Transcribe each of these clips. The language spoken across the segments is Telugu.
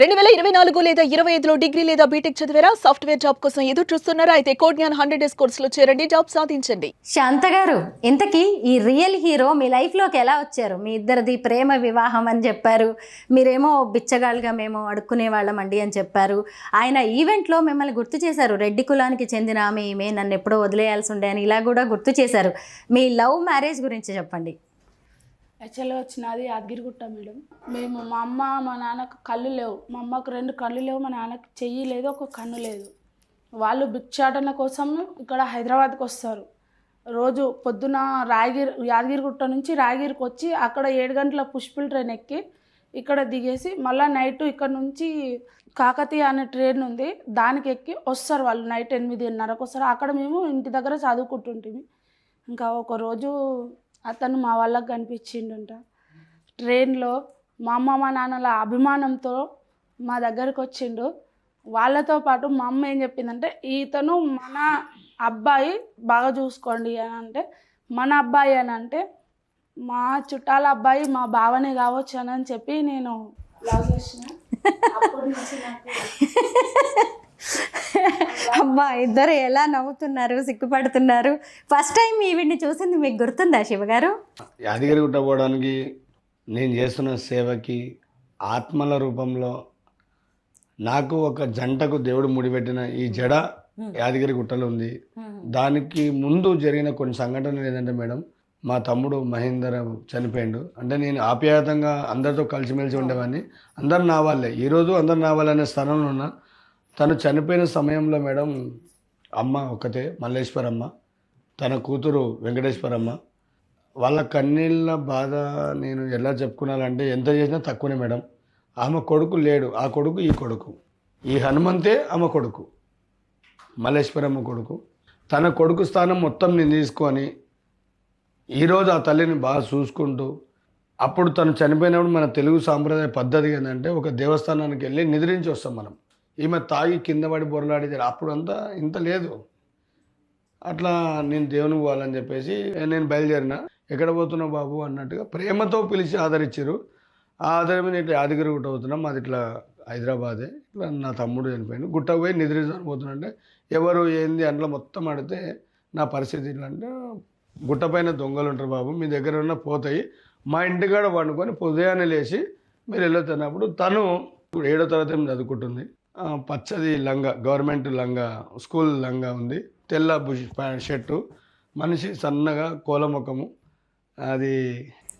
రెండు వేల ఇరవై నాలుగు లేదా ఇరవై ఐదులో డిగ్రీ లేదా బీటెక్ చదివారా? సాఫ్ట్వేర్ జాబ్ కోసం ఎదురు చూస్తున్నారా? అయితే కోడ్ఞాన్ హండ్రెడ్ డేస్ కోర్సులో చేరండి జాబ్ సాధించండి. శాంత గారు ఇంతకీ ఈ రియల్ హీరో మీ లైఫ్లోకి ఎలా వచ్చారు? మీ ఇద్దరిది ప్రేమ వివాహం అని చెప్పారు. మీరేమో బిచ్చగాళ్ళుగా మేము అడుక్కునే వాళ్ళమండి అని చెప్పారు. ఆయన ఈవెంట్లో మిమ్మల్ని గుర్తు చేశారు. రెడ్డి కులానికి చెందిన ఆమె ఈమె నన్ను ఎప్పుడో వదిలేయాల్సి ఉండే అని ఇలా కూడా గుర్తు చేశారు. మీ లవ్ మ్యారేజ్ గురించి చెప్పండి. యాక్చువల్గా వచ్చినది యాదగిరిగుట్ట మేడం. మేము మా అమ్మ మా నాన్నకు కళ్ళు లేవు. మా అమ్మకు రెండు కళ్ళు లేవు మా నాన్నకు చెయ్యి లేదు ఒక కన్ను లేదు. వాళ్ళు భిక్షాటన కోసం ఇక్కడ హైదరాబాద్కి వస్తారు. రోజు పొద్దున రాయగిరి యాదగిరిగుట్ట నుంచి రాయగిరికి వచ్చి అక్కడ ఏడు గంటల పుష్పిల్ ట్రైన్ ఎక్కి ఇక్కడ దిగేసి మళ్ళీ నైట్ ఇక్కడ నుంచి కాకతీయ అనే ట్రైన్ ఉంది దానికి ఎక్కి వస్తారు వాళ్ళు నైట్ ఎనిమిదిన్నరకు వస్తారు. అక్కడ మేము ఇంటి దగ్గర చదువుకుంటుంటిమి. ఇంకా ఒక రోజు అతను మా వాళ్ళకి కనిపించిండంట. ట్రైన్లో మా అమ్మ మా నాన్నల అభిమానంతో మా దగ్గరకు వచ్చిండు. వాళ్ళతో పాటు మా అమ్మ ఏం చెప్పిందంటే ఈతను మన అబ్బాయి బాగా చూసుకోండి అని అంటే మన అబ్బాయి అని అంటే మా చుట్టాల అబ్బాయి మా బావనే కావచ్చు అని చెప్పి నేను లవ్ చేసిన. అబ్బా ఇద్దరు ఎలా నవ్వుతున్నారు సిగ్గుపడుతున్నారు? ఫస్ట్ టైం ఈవిడ్ని చూసింది మీకు గుర్తుందా శివగారు యాదగిరి గుట్ట పోవడానికి నేను చేస్తున్న సేవకి ఆత్మల రూపంలో నాకు ఒక జంటకు దేవుడు ముడిపెట్టిన ఈ జడ యాదగిరి గుట్టలో ఉంది. దానికి ముందు జరిగిన కొన్ని సంఘటనలు ఏంటంటే మేడం మా తమ్ముడు మహేందర్ చనిపోయిండు. అంటే నేను ఆప్యాయతంగా అందరితో కలిసిమెలిసి ఉండేవాడిని. అందరు నా వాళ్ళే. ఈరోజు అందరు నా స్థానంలో ఉన్నా. తను చనిపోయిన సమయంలో మేడం అమ్మ ఒకతే మల్లేశ్వరమ్మ. తన కూతురు వెంకటేశ్వరమ్మ. వాళ్ళ కన్నీళ్ళ బాధ నేను ఎలా చెప్పుకున్నానంటే ఎంత చేసినా తక్కువనే మేడం. ఆమె కొడుకు లేడు. ఆ కొడుకు ఈ కొడుకు. ఈ హనుమంతే ఆమె కొడుకు. మల్లేశ్వరమ్మ కొడుకు. తన కొడుకు స్థానం మొత్తం నేను తీసుకొని ఈరోజు ఆ తల్లిని బాగా చూసుకుంటూ అప్పుడు తను చనిపోయినప్పుడు మన తెలుగు సాంప్రదాయ పద్ధతి ఏంటంటే ఒక దేవస్థానానికి వెళ్ళి నిద్రించి వస్తాం మనం. ఈమె తాగి కింద పడి బొరలాడేది అప్పుడంతా ఇంత లేదు. అట్లా నేను దేవుని పోవాలని చెప్పేసి నేను బయలుదేరిన. ఎక్కడ పోతున్నావు బాబు అన్నట్టుగా ప్రేమతో పిలిచి ఆదరించారు. ఆ ఆధారం మీద ఇట్లా యాదగిరి గుట్ట అవుతున్నాం మాది ఇట్లా హైదరాబాదే. ఇట్లా నా తమ్ముడు చనిపోయింది గుట్ట పోయి నిద్రించాలని పోతున్నాంటే ఎవరు ఏంది అందులో మొత్తం అడితే నా పరిస్థితి ఇట్లా అంటే గుట్ట పైన దొంగలు ఉంటారు బాబు. మీ దగ్గర ఉన్న పోతాయి. మా ఇంటికాడ వండుకొని ఉదయాన్నే లేచి మీరు వెళ్ళొచ్చినప్పుడు తను ఏడో తరగతి చదువుకుంటుంది. పచ్చది లంగా గవర్నమెంట్ లంగా స్కూల్ లంగా ఉంది. తెల్ల బుష్ షర్టు. మనిషి సన్నగా కోలముఖము. అది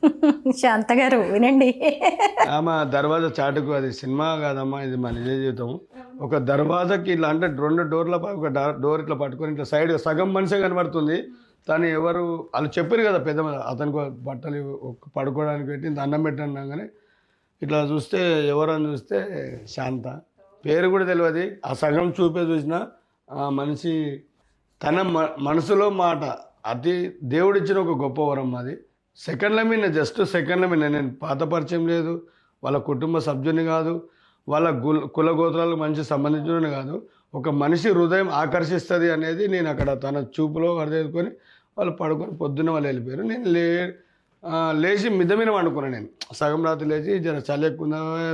శాంత గారు వినండి. ఆమె దర్వాజా చాటుకు అది సినిమా కాదమ్మా ఇది మా నిజ జీవితం. ఒక దర్వాజాకి ఇట్లా అంటే రెండు డోర్ల పై ఒక డోర్ ఇట్లా పట్టుకొని ఇట్లా సైడ్ సగం మనిషి కనబడుతుంది. తను ఎవరు వాళ్ళు చెప్పారు కదా పెద్ద అతనికి బట్టలు పడుకోవడానికి పెట్టి అన్నం పెట్టన్నాగానే ఇట్లా చూస్తే ఎవరని చూస్తే శాంత. పేరు కూడా తెలియదు ఆ సగం చూపే చూసిన ఆ మనిషి తన మ మనసులో మాట అతి దేవుడిచ్చిన ఒక గొప్ప వరం అది సెకండ్ల మీద జస్ట్ సెకండ్ల మీద నేను పాత పరిచయం లేదు వాళ్ళ కుటుంబ సభ్యుని కాదు వాళ్ళ గుల కుల గోత్రాలకు మంచి సంబంధించిన కాదు. ఒక మనిషి హృదయం ఆకర్షిస్తుంది అనేది నేను అక్కడ తన చూపులో అర్థం వాళ్ళు పడుకొని పొద్దున్న వాళ్ళు వెళ్ళిపోయారు. నేను లే లేచి మిద్దమైన వండుకున్నాను నేను. సగం రాత్రి లేచి జర చలి ఎక్కువ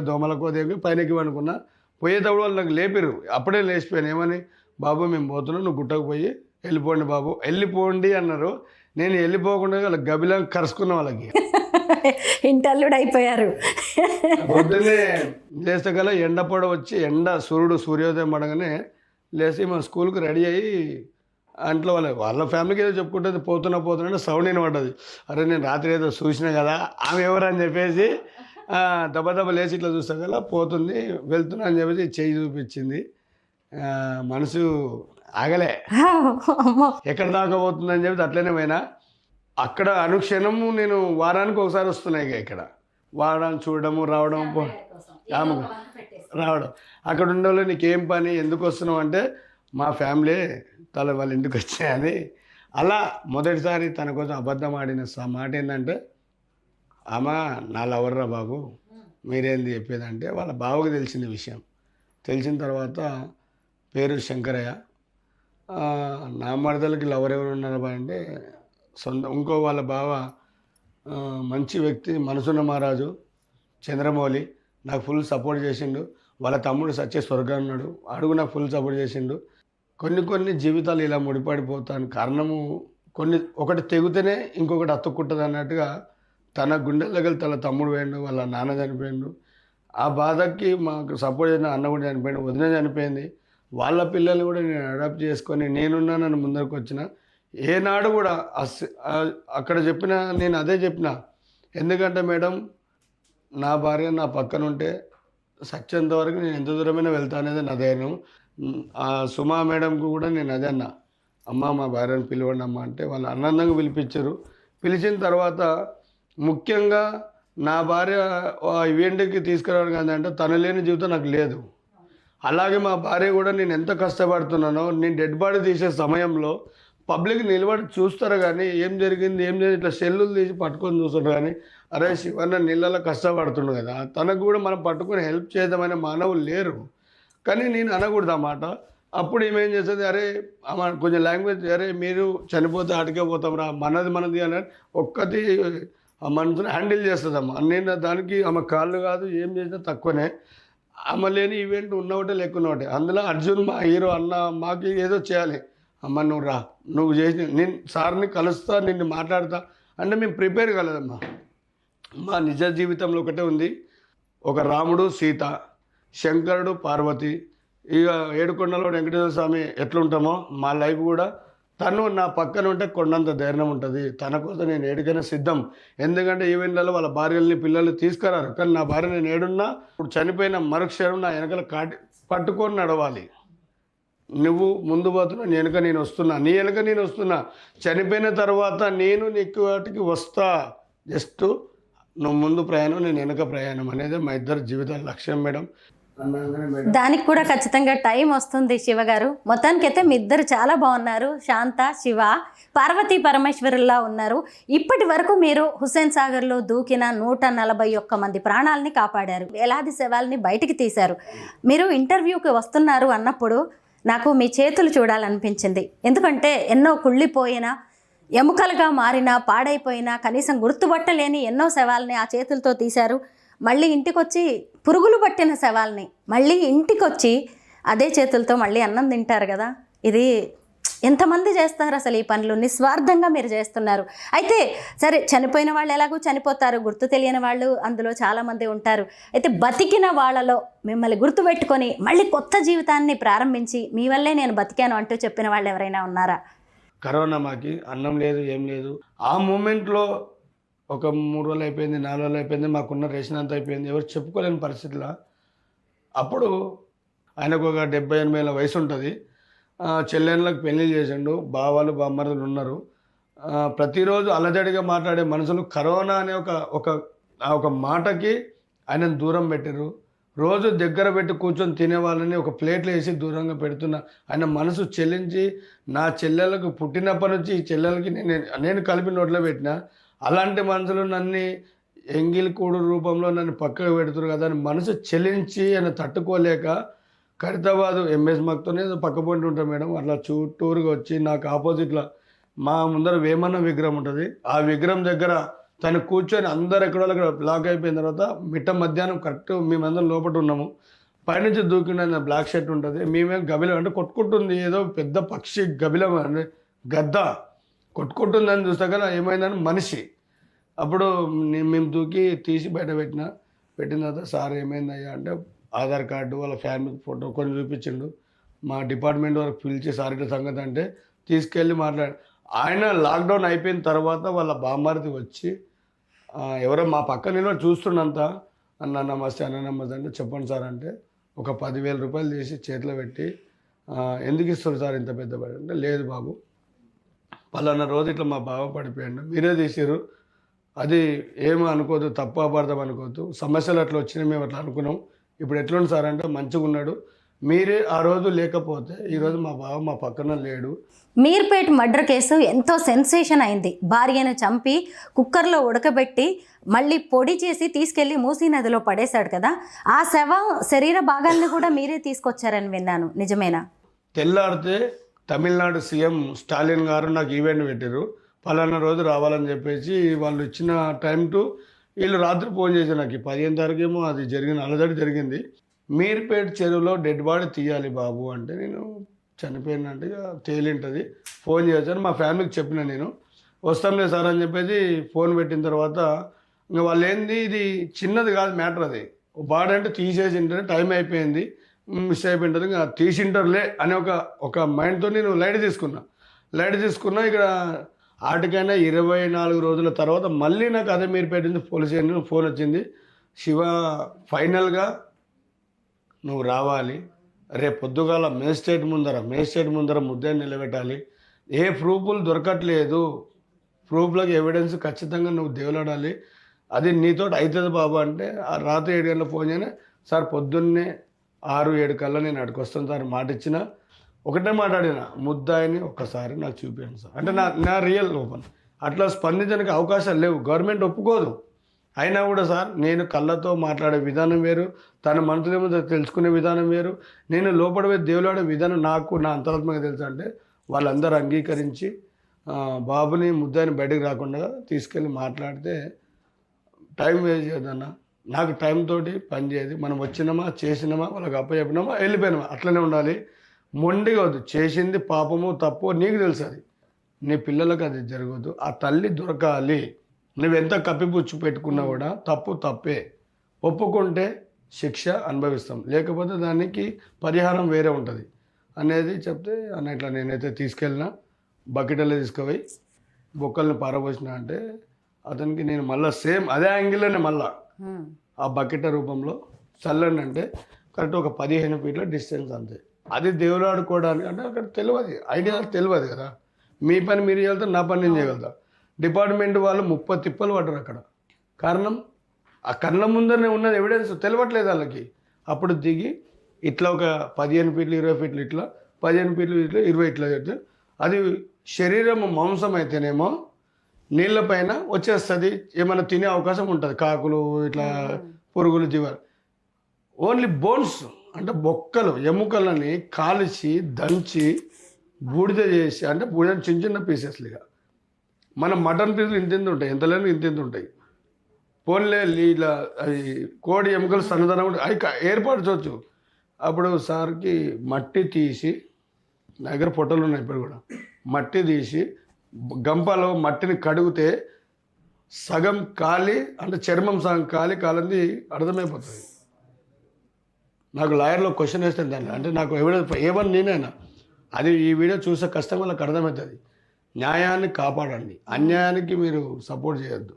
దోమలకు దేవి పైనకి వండుకున్నా. పోయేటప్పుడు వాళ్ళు నాకు లేపారు అప్పుడే లేచిపోయాను. ఏమని? బాబు మేము పోతున్నాం. నువ్వు గుట్టకు పోయి వెళ్ళిపోండి బాబు. వెళ్ళిపోండి అన్నారు. నేను వెళ్ళిపోకుండా వాళ్ళకి గబిలా కరుచుకున్న వాళ్ళకి. ఇంటల్లుడు అయిపోయారు పొద్దున్నే లేస్తే కల్లా ఎండ పొడ వచ్చి ఎండ సూర్యుడు సూర్యోదయం పడగానే లేచి మా స్కూల్కి రెడీ అయ్యి అంట్లో వాళ్ళ వాళ్ళ ఫ్యామిలీకి ఏదో చెప్పుకుంటుంది పోతున్నా పోతున్నా సౌండ్ వినపడ్డది అరే నేను రాత్రి ఏదో చూసినా కదా ఆమె ఎవరు? అని చెప్పేసి దెబ్బ లేచి ఇట్లా చూస్తా కదా పోతుంది వెళ్తున్నా అని చెప్పేసి చెయ్యి చూపించింది. మనసు ఆగలే. ఎక్కడ దాకా పోతుందని చెప్పి అట్లనే పోయినా. అక్కడ అనుక్షణము నేను వారానికి ఒకసారి వస్తున్నాయి ఇక ఇక్కడ. వారాన్ని చూడడము రావడం పో ఆమెకు రావడం. అక్కడ ఉండేవాళ్ళు నీకేం పని ఎందుకు వస్తున్నావు అంటే మా ఫ్యామిలీ తల వాళ్ళ ఇంటికి వచ్చాయని. అలా మొదటిసారి తన కోసం అబద్ధం ఆడిన స- మాట ఏంటంటే అమ్మా నా లవర్రా బాబు. మీరేంది చెప్పేదంటే వాళ్ళ బావకు తెలిసిన విషయం. తెలిసిన తర్వాత పేరు శంకరయ్య. నా మరదలకి లవర్ ఎవరు ఉన్నారు అంటే సొంత ఇంకో వాళ్ళ బావ మంచి వ్యక్తి మనసున్న మహారాజు చంద్రమౌళి. నాకు ఫుల్ సపోర్ట్ చేసిండు. వాళ్ళ తమ్ముడు సచ్చే స్వర్గం ఉన్నాడు. అడుగు నాకు ఫుల్ సపోర్ట్ చేసిండు. కొన్ని కొన్ని జీవితాలు ఇలా ముడిపడిపోతాను. కారణము కొన్ని ఒకటి తెగితేనే ఇంకొకటి అతుక్కుంటుంది అన్నట్టుగా తన గుండెల దగ్గర తన తమ్ముడు పోయిండు వాళ్ళ నాన్న చనిపోయిండు. ఆ బాధకి మాకు సపోర్ట్ చేసిన అన్న కూడా చనిపోయిండు వదిన చనిపోయింది. వాళ్ళ పిల్లల్ని కూడా నేను అడాప్ట్ చేసుకొని నేనున్నానని ముందరకు వచ్చిన. ఏనాడు కూడా అక్కడ చెప్పిన నేను అదే చెప్పిన. ఎందుకంటే మేడం నా భార్య నా పక్కన ఉంటే సత్యంత వరకు నేను ఎంత దూరమైనా వెళ్తా అనేది నా ధైర్యం. ఆ సుమా మేడంకు కూడా నేను అదే అన్న. అమ్మ మా భార్యను పిలవండి అమ్మ అంటే వాళ్ళు ఆనందంగా పిలిపించారు. పిలిచిన తర్వాత ముఖ్యంగా నా భార్య ఈవెంట్కి తీసుకురావడం కాదంటే తను లేని జీవితం నాకు లేదు. అలాగే మా భార్య కూడా నేను ఎంత కష్టపడుతున్నానో నేను డెడ్ బాడీ తీసే సమయంలో పబ్లిక్ నిలబడి చూస్తారు కానీ ఏం జరిగింది ఏం జరిగింది ఇట్లా సెల్లులు తీసి పట్టుకొని చూస్తారు కానీ అరే శివన్న నీళ్ళలో కష్టపడుతుండు కదా తనకు కూడా మనం పట్టుకొని హెల్ప్ చేద్దామనే మానవులు లేరు. కానీ నేను అనకూడదు అన్నమాట అప్పుడు ఏమేం చేస్తుంది అరే కొంచెం లాంగ్వేజ్ అరే మీరు చనిపోతే అటుకే పోతాం రా మనది మనది అని ఒక్కటి ఆ మనసుని హ్యాండిల్ చేస్తుందమ్మా. నేను దానికి ఆమె కాళ్ళు కాదు ఏం చేసినా తక్కువనే. ఆమె లేని ఈవెంట్ ఉన్న ఒకటే లేకున్న ఒకటే అందులో అర్జున్ మా హీరో అన్న మాకు ఏదో చేయాలి. అమ్మ నువ్వు రా. నువ్వు చేసి నేను సార్ని కలుస్తా నిన్ను మాట్లాడతా అంటే మేము ప్రిపేర్ కాలేదమ్మా. మా నిజ జీవితంలో ఒకటే ఉంది. ఒక రాముడు సీత శంకరుడు పార్వతి ఇక ఏడుకొండలో వెంకటేశ్వర స్వామి ఎట్లుంటామో మా లైఫ్ కూడా తను నా పక్కన ఉంటే కొండంత ధైర్యం ఉంటుంది. తన కోసం నేను ఏడికైనా సిద్ధం. ఎందుకంటే ఈవెంట్లలో వాళ్ళ భార్యల్ని పిల్లల్ని తీసుకురారు. కానీ నా భార్య నేను ఏడున్నా ఇప్పుడు చనిపోయిన మరుక్షణం నా వెనకల కాటి పట్టుకొని నడవాలి. నువ్వు ముందు పోతున్నా నీ వెనక నేను వస్తున్నా. నీ వెనక నేను వస్తున్నా. చనిపోయిన తర్వాత నేను నీకు వాటికి వస్తా. జస్ట్ నువ్వు ముందు ప్రయాణం నేను వెనక ప్రయాణం అనేది మా ఇద్దరు జీవితాల లక్ష్యం మేడం. దానికి కూడా ఖచ్చితంగా టైం వస్తుంది శివ గారు. మొత్తానికైతే మీ ఇద్దరు చాలా బాగున్నారు. శాంత శివ పార్వతీ పరమేశ్వరుల్లా ఉన్నారు. ఇప్పటి వరకు మీరు హుస్సేన్ సాగర్లో దూకిన నూట నలభై ఒక్క మంది ప్రాణాలని కాపాడారు. వేలాది శవాల్ని బయటికి తీశారు. మీరు ఇంటర్వ్యూకి వస్తున్నారు అన్నప్పుడు నాకు మీ చేతులు చూడాలనిపించింది. ఎందుకంటే ఎన్నో కుళ్ళిపోయిన ఎముకలుగా మారిన పాడైపోయిన కనీసం గుర్తుపట్టలేని ఎన్నో శవాల్ని ఆ చేతులతో తీశారు. మళ్ళీ ఇంటికొచ్చి పురుగులు పట్టిన శవాల్ని మళ్ళీ ఇంటికొచ్చి అదే చేతులతో మళ్ళీ అన్నం తింటారు కదా. ఇది ఎంతమంది చేస్తారు అసలు ఈ పనులు? నిస్వార్థంగా మీరు చేస్తున్నారు. అయితే సరే చనిపోయిన వాళ్ళు ఎలాగో చనిపోతారు? గుర్తు తెలియని వాళ్ళు అందులో చాలామంది ఉంటారు. అయితే బతికిన వాళ్ళలో మిమ్మల్ని గుర్తుపెట్టుకొని మళ్ళీ కొత్త జీవితాన్ని ప్రారంభించి మీ వల్లే నేను బతికాను అంటూ చెప్పిన వాళ్ళు ఎవరైనా ఉన్నారా? కరోనా మాకి అన్నం లేదు ఏం లేదు. ఆ మూమెంట్లో ఒక మూడు రోజులు అయిపోయింది నాలుగు రోజులు అయిపోయింది మాకున్న రేషన్ అంతా అయిపోయింది. ఎవరు చెప్పుకోలేని పరిస్థితిలో అప్పుడు ఆయనకు ఒక డెబ్బై ఎనభై ఏళ్ళ వయసు ఉంటుంది. చెల్లెళ్ళకి పెళ్ళి చేసిండు బావాలు బామ్మరులు ఉన్నారు. ప్రతిరోజు అలజడిగా మాట్లాడే మనుషులు కరోనా అనే ఒక ఒక ఒక మాటకి ఆయనను దూరం పెట్టారు రోజు దగ్గర పెట్టి కూర్చొని తినే వాళ్ళని ఒక ప్లేట్లో వేసి దూరంగా పెడుతున్న ఆయన మనసు చెల్లించి నా చెల్లెలకు పుట్టినప్పటి నుంచి ఈ చెల్లెలకి నేను నేను కలిపి నోట్లో పెట్టిన అలాంటి మనుషులు నన్ను ఎంగిల్ కూడు రూపంలో నన్ను పక్కకు పెడుతురు కదా అని మనసు చెల్లించి అని తట్టుకోలేక ఖరీదాబాద్ ఎంఎస్ మక్తోనే పక్కపొంటి ఉంటాం మేడం. అట్లా చుట్టూరుగా వచ్చి నాకు ఆపోజిట్లో మా ముందర వేమన్న విగ్రహం ఉంటుంది. ఆ విగ్రహం దగ్గర తను కూర్చొని అందరు ఎక్కడో అక్కడ బ్లాక్ అయిపోయిన తర్వాత మిట్ట మధ్యాహ్నం కరెక్ట్ మేమందరం లోపల ఉన్నాము. పైనుంచి దూకిన బ్లాక్ షర్ట్ ఉంటుంది. మేమేం గబిలం అంటే కొట్టుకుంటుంది. ఏదో పెద్ద పక్షి గబిలం అంటే గద్ద కొట్టుకుంటుందని చూస్తే కానీ ఏమైందని మనిషి అప్పుడు మేము దూకి తీసి బయట పెట్టిన పెట్టిన తర్వాత సార్ ఏమైందయ్యా? అంటే ఆధార్ కార్డు వాళ్ళ ఫ్యామిలీ ఫోటో కొన్ని చూపించిండు. మా డిపార్ట్మెంట్ వరకు పిలిచి సార్ ఇట్లా సంగతి అంటే తీసుకెళ్ళి మాట్లాడి ఆయన లాక్డౌన్ అయిపోయిన తర్వాత వాళ్ళ బామ్మారిది వచ్చి ఎవరో మా పక్క నేను చూస్తున్నంత అన్న నమస్తే అన్న నమస్తే అంటే చెప్పండి సార్ అంటే ఒక పదివేల రూపాయలు తీసి చేతిలో పెట్టి ఎందుకు ఇస్తారు సార్ ఇంత పెద్ద అంటే లేదు బాబు పలానా రోజు ఇట్లా మా బావ పడిపోయాడు మీరే తీసారు అది ఏమీ అనుకోవద్దు తప్పు అపార్థం అనుకోవద్దు సమస్యలు అట్లా వచ్చినాయి మేము అట్లా అనుకున్నాం. ఇప్పుడు ఎట్లుంది సార్ అంటే మంచిగా ఉన్నాడు. మీరే ఆ రోజు లేకపోతే ఈరోజు మా బావ మా పక్కన లేడు. మీర్పేట్ మర్డర్ కేసు ఎంతో సెన్సేషన్ అయింది. భార్యను చంపి కుక్కర్లో ఉడకబెట్టి మళ్ళీ పొడి చేసి తీసుకెళ్ళి మూసీ నదిలో పడేశాడు కదా. ఆ శవం శరీర భాగాన్ని కూడా మీరే తీసుకొచ్చారని విన్నాను. నిజమేనా? తెల్లారితే తమిళనాడు సీఎం స్టాలిన్ గారు నాకు ఈవెంట్ పెట్టారు పలానా రోజు రావాలని చెప్పేసి వాళ్ళు ఇచ్చిన టైం టు వీళ్ళు రాత్రి ఫోన్ చేసి నాకు. పదిహేను తారీఖేమో అది జరిగిన అలజడి జరిగింది. మీర్పేట చెరువులో డెడ్ బాడీ తీయాలి బాబు అంటే నేను చనిపోయినట్టు ఇక తేలింటుంది. ఫోన్ చేశాను మా ఫ్యామిలీకి చెప్పిన నేను. వస్తాంలే సార్ అని చెప్పేసి ఫోన్ పెట్టిన తర్వాత ఇంకా వాళ్ళు ఏంది ఇది చిన్నది కాదు మ్యాటర్ అది. బాడీ అంటే తీసేసి ఉంటారు టైం అయిపోయింది. మిస్ అయిపోయింటుంది ఇంకా తీసింటారులే అనే ఒక ఒక మైండ్తో నేను లైట్ తీసుకున్నా. లైట్ తీసుకున్నా ఇక్కడ ఆటికైనా ఇరవై నాలుగు రోజుల తర్వాత మళ్ళీ నాకు అదే మీరు పెట్టింది పోలీస్ స్టేషన్ ఫోన్ వచ్చింది శివ ఫైనల్గా నువ్వు రావాలి. రేపు పొద్దుగాల మేజిస్ట్రేట్ ముందర మేజిస్ట్రేట్ ముందర ముద్దే నిలబెట్టాలి. ఏ ప్రూఫ్లు దొరకట్లేదు. ప్రూఫ్లకు ఎవిడెన్స్ ఖచ్చితంగా నువ్వు దేవులాడాలి. అది నీతో అవుతుంది బాబు అంటే ఆ రాత్రి ఏడు గంటల ఫోన్ చేయని సార్ పొద్దున్నే ఆరు ఏడు కల్లా నేను అక్కడికి వస్తాను సార్ మాట ఇచ్చిన ఒకటే మాట్లాడిన ముద్దాయిని ఒక్కసారి నాకు చూపించండి సార్. అంటే నా నా రియల్ ఓపెన్ అట్లా స్పందించడానికి అవకాశాలు లేవు. గవర్నమెంట్ ఒప్పుకోదు. అయినా కూడా సార్ నేను కళ్ళతో మాట్లాడే విధానం వేరు తన మనసులేమో తెలుసుకునే విధానం వేరు. నేను లోపల దేవులాడే విధానం నాకు నా అంతరాత్మగా తెలుసు అంటే వాళ్ళందరూ అంగీకరించి బాబుని ముద్దాయిని బయటకు రాకుండా తీసుకెళ్ళి మాట్లాడితే టైం వేస్ట్ చేయదన్న నాకు టైం తోటి పని చేయదు. మనం వచ్చినామా చేసినామా వాళ్ళకి అప్పచెప్పినామా వెళ్ళిపోయినామా. అట్లనే ఉండాలి. మొండిగా వద్దు. చేసింది పాపము తప్పు నీకు తెలుసు అది. నీ పిల్లలకు అది జరగదు ఆ తల్లి దొరకాలి. నువ్వెంత కప్పిపుచ్చు పెట్టుకున్నా కూడా తప్పు తప్పే. ఒప్పుకుంటే శిక్ష అనుభవిస్తాం. లేకపోతే దానికి పరిహారం వేరే ఉంటుంది. అనేది చెప్తే అన్న ఇట్లా నేనైతే తీసుకెళ్ళిన బకెట్లో తీసుకుపోయి బొక్కల్ని పారబోసిన అంటే అతనికి నేను మళ్ళీ సేమ్ అదే యాంగిల్లోనే మళ్ళా. ఆ బకెట్ రూపంలో చల్లండి అంటే కరెక్ట్ ఒక పదిహేను ఫీట్ల డిస్టెన్స్ అంతే. అది దేవులాడుకోవడానికి అంటే అక్కడ తెలియదు. ఐడియా తెలియదు కదా. మీ పని మీరు చేయగలుగుతా నా పని నేను చేయగలుగుతా. డిపార్ట్మెంట్ వాళ్ళు ముప్పై తిప్పలు పడ్డారు అక్కడ. కారణం ఆ కళ్ళ ముందరనే ఉన్నది ఎవిడెన్స్ తెలియట్లేదు వాళ్ళకి. అప్పుడు దిగి ఇట్లా ఒక పదిహేను ఫీట్లు ఇరవై ఫీట్లు ఇట్లా పదిహేను ఫీట్లు ఇట్లా ఇరవై ఇట్లా చెప్తే అది శరీరం మాంసం అయితేనేమో నీళ్ళ పైన వచ్చేస్తుంది. ఏమైనా తినే అవకాశం ఉంటుంది. కాకులు ఇట్లా పురుగులు జీవాలు. ఓన్లీ బోన్స్ అంటే బొక్కలు ఎముకలని కాల్చి దంచి బూడిద చేసి అంటే బూడిద చిన్న చిన్న పీసెస్లు ఇక మన మటన్ పీసులు ఇంత ఇంత ఉంటాయి ఎంత లేని ఇంత ఇంత ఉంటాయి. పోన్లే ఇలా అది కోడి ఎముకలు సన్నదనం ఉంటాయి అవి ఏర్పాటు చూడచ్చు అప్పుడు సార్కి మట్టి తీసి నా దగ్గర ఫోటోలు ఉన్నాయి ఇప్పుడు కూడా. మట్టి తీసి గంపలో మట్టిని కడిగితే సగం కాలి అంటే చర్మం సగం కాలి కాలంది అర్థమైపోతుంది నాకు లాయర్లో క్వశ్చన్ వేస్తే దాన్ని అంటే నాకు ఎవిడెన్స్ ఏమని నేనైనా. అది ఈ వీడియో చూసే కష్టం వాళ్ళకి అర్థమవుతుంది. న్యాయాన్ని కాపాడండి. అన్యాయానికి మీరు సపోర్ట్ చేయొద్దు.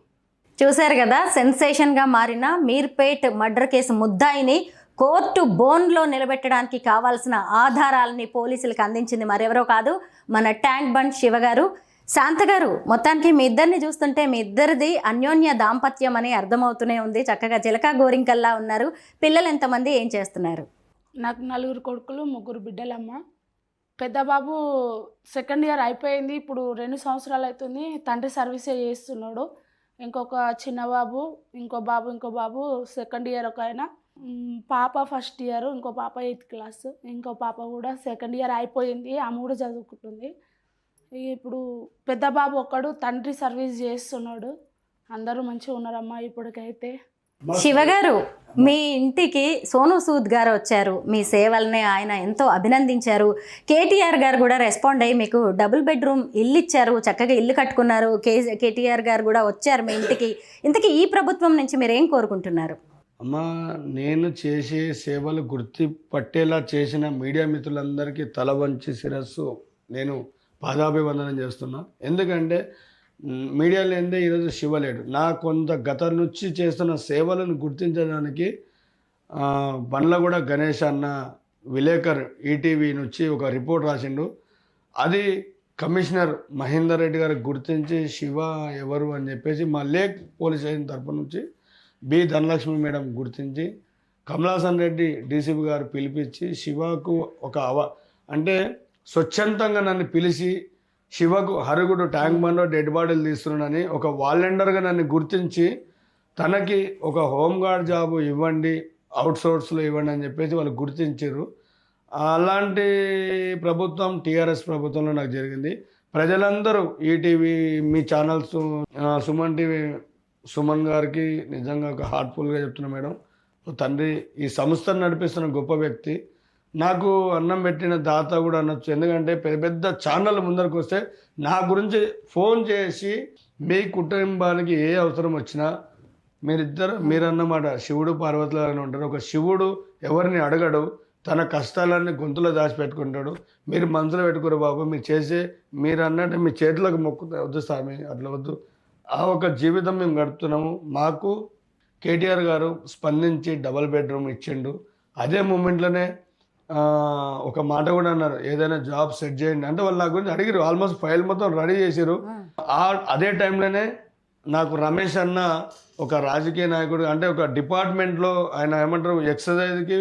చూశారు కదా సెన్సేషన్గా మారిన మీర్పేట్ మర్డర్ కేసు ముద్దాయిని కోర్టు బోన్లో నిలబెట్టడానికి కావాల్సిన ఆధారాలని పోలీసులకు అందించింది మరెవరో కాదు మన ట్యాంక్ బండ్ శివ గారు. శాంత గారు మొత్తానికి మీ ఇద్దరిని చూస్తుంటే మీ ఇద్దరిది అన్యోన్య దాంపత్యం అని అర్థమవుతూనే ఉంది. చక్కగా చిలక గోరింకల్లా ఉన్నారు. పిల్లలు ఎంతమంది ఏం చేస్తున్నారు? నాకు నలుగురు కొడుకులు ముగ్గురు బిడ్డలమ్మ. పెద్ద బాబు సెకండ్ ఇయర్ అయిపోయింది. ఇప్పుడు రెండు సంవత్సరాలు అవుతుంది. తండ్రి సర్వీసే చేస్తున్నాడు. ఇంకొక చిన్న బాబు ఇంకో బాబు ఇంకో బాబు సెకండ్ ఇయర్ ఒక ఆయన. పాప ఫస్ట్ ఇయర్ ఇంకో పాప ఎయిత్ క్లాస్ ఇంకో పాప కూడా సెకండ్ ఇయర్ అయిపోయింది. ఆమె కూడా చదువుకుంటుంది. ఇప్పుడు పెద్ద బాబు ఒక్కడు తండ్రి సర్వీస్ చేస్తున్నాడు. అందరూ మంచిగా ఉన్నారమ్మా ఇప్పటికైతే. శివ గారు మీ ఇంటికి సోను సూద్ గారు వచ్చారు. మీ సేవల్ని ఆయన ఎంతో అభినందించారు. కేటీఆర్ గారు కూడా రెస్పాండ్ అయ్యి మీకు డబుల్ బెడ్రూమ్ ఇల్లు ఇచ్చారు. చక్కగా ఇల్లు కట్టుకున్నారు. కే కేటీఆర్ గారు కూడా వచ్చారు మీ ఇంటికి. ఇంతకీ ఈ ప్రభుత్వం నుంచి మీరు ఏం కోరుకుంటున్నారు? అమ్మా నేను చేసే సేవలు గుర్తి పట్టేలా చేసిన మీడియా మిత్రులందరికీ తల వంచి శిరస్సు. నేను పాదాభివందనం చేస్తున్నా. ఎందుకంటే మీడియా లేదే ఈరోజు శివలేడు నా కొంత గత నుంచి చేస్తున్న సేవలను గుర్తించడానికి బండ్లగూడ గణేష్ అన్న విలేకర్ ఈటీవీ నుంచి ఒక రిపోర్ట్ రాసిండు. అది కమిషనర్ మహేందర్ రెడ్డి గారికి గుర్తించి శివ ఎవరు అని చెప్పేసి మా లేక్ పోలీస్ స్టేషన్ తరపు నుంచి బి ధనలక్ష్మి మేడం గుర్తించి కమలాసన్ రెడ్డి డీసీపీ గారు పిలిపించి శివకు ఒక అవ అంటే స్వచ్ఛందంగా నన్ను పిలిచి శివకు హరుగుడు ట్యాంక్ బండ్లో డెడ్ బాడీలు తీస్తున్నానని ఒక వాలంటీర్గా నన్ను గుర్తించి తనకి ఒక హోంగార్డ్ జాబ్ ఇవ్వండి అవుట్సోర్స్లో ఇవ్వండి అని చెప్పేసి వాళ్ళు గుర్తించారు. అలాంటి ప్రభుత్వం టీఆర్ఎస్ ప్రభుత్వంలో నాకు జరిగింది. ప్రజలందరూ ఈటీవీ మీ ఛానల్స్ సుమన్ టీవీ సుమన్ గారికి నిజంగా ఒక హార్ట్ఫుల్గా చెప్తున్నా మేడం. తండ్రి ఈ సంస్థను నడిపిస్తున్న గొప్ప వ్యక్తి. నాకు అన్నం పెట్టిన దాత కూడా అనొచ్చు. ఎందుకంటే పెద్ద పెద్ద ఛానల్ ముందరకు వస్తే నా గురించి ఫోన్ చేసి మీ కుటుంబానికి ఏ అవసరం వచ్చినా మీరిద్దరు మీరన్నమాట శివుడు పార్వతులు ఉంటారు. ఒక శివుడు ఎవరిని అడగడు. తన కష్టాలన్నీ గొంతులో దాచిపెట్టుకుంటాడు. మీరు మనసులో పెట్టుకోరు బాబు మీరు చేసే మీరు అన్నట్టు మీ చేతులకు మొక్కు వద్దు స్వామి అట్లా వద్దు. ఆ ఒక జీవితం మేము గడుపుతున్నాము. మాకు కేటీఆర్ గారు స్పందించి డబల్ బెడ్రూమ్ ఇచ్చిండు. అదే మూమెంట్లోనే ఒక మాట కూడా అన్నారు ఏదైనా జాబ్ సెట్ చేయండి. అంటే వాళ్ళు నా గురించి అడిగారు ఆల్మోస్ట్ ఫైల్ మొత్తం రెడీ చేసారు ఆ. అదే టైంలోనే నాకు రమేష్ అన్న ఒక రాజకీయ నాయకుడు అంటే ఒక డిపార్ట్మెంట్లో ఆయన ఏమంటారు ఎక్సర్సైజ్కి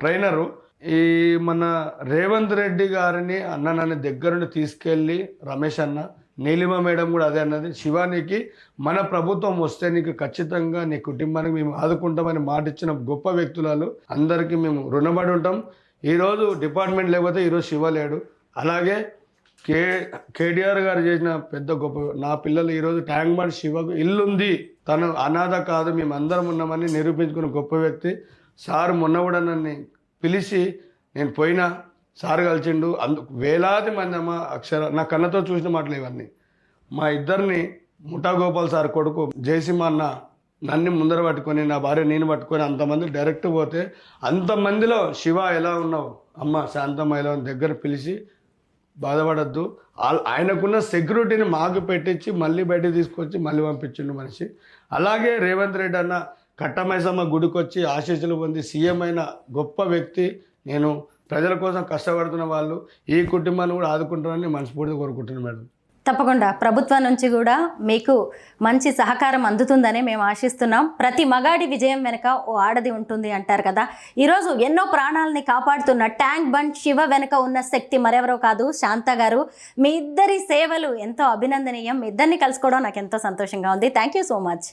ట్రైనరు. ఈ మన రేవంత్ రెడ్డి గారిని అన్న నన్ను దగ్గరుండి తీసుకెళ్ళి రమేష్ అన్న నీలిమ మేడం కూడా అదే అన్నది శివానికి మన ప్రభుత్వం వస్తే నీకు ఖచ్చితంగా నీ కుటుంబానికి మేము ఆదుకుంటామని మాట ఇచ్చిన గొప్ప వ్యక్తులు అందరికీ మేము రుణపడి ఉంటాం. ఈరోజు డిపార్ట్మెంట్ లేకపోతే ఈరోజు శివ లేడు. అలాగే కే కేటీఆర్ గారు చేసిన పెద్ద గొప్ప నా పిల్లలు ఈరోజు ట్యాంక్ బండ్ శివకు ఇల్లుంది. తను అనాథ కాదు మేము అందరం ఉన్నామని నిరూపించుకున్న గొప్ప వ్యక్తి. సార్ మొన్న కూడా నన్ను పిలిచి నేను పోయినా సార్ కలిసిండు. అందు వేలాది మంది అమ్మ అక్షర నా కన్నతో చూసిన మాటలు ఇవన్నీ. మా ఇద్దరిని ముఠా గోపాల్ సార్ కొడుకు జయసింహ అన్న నన్ను ముందర పట్టుకొని నా భార్య నేను పట్టుకొని అంతమంది డైరెక్ట్ పోతే అంతమందిలో శివ ఎలా ఉన్నావు? అమ్మ శాంతమ్మ ఎలా దగ్గర పిలిచి బాధపడద్దు. ఆయనకున్న సెక్యూరిటీని మాకు పెట్టించి మళ్ళీ బయటకు తీసుకొచ్చి మళ్ళీ పంపించిండు మనిషి. అలాగే రేవంత్ రెడ్డి అన్న కట్టమైసమ్మ గుడికి వచ్చి ఆశీస్సులు పొంది సీఎం అయిన గొప్ప వ్యక్తి నేను. ప్రజల కోసం కష్టపడుతున్న వాళ్ళు ఈ కుటుంబాన్ని కూడా ఆదుకుంటారని మనస్ఫూర్తిగా కోరుకుంటున్నాను మేడం. తప్పకుండా ప్రభుత్వం నుంచి కూడా మీకు మంచి సహకారం అందుతుందని మేము ఆశిస్తున్నాం. ప్రతి మగాడి విజయం వెనుక ఓ ఆడది ఉంటుంది అంటారు కదా. ఈరోజు ఎన్నో ప్రాణాలని కాపాడుతున్న ట్యాంక్ బండ్ శివ వెనుక ఉన్న శక్తి మరెవరో కాదు శాంత గారు. మీ ఇద్దరి సేవలు ఎంతో అభినందనీయం. మీ ఇద్దరిని కలుసుకోవడం నాకు ఎంతో సంతోషంగా ఉంది. Thank you so much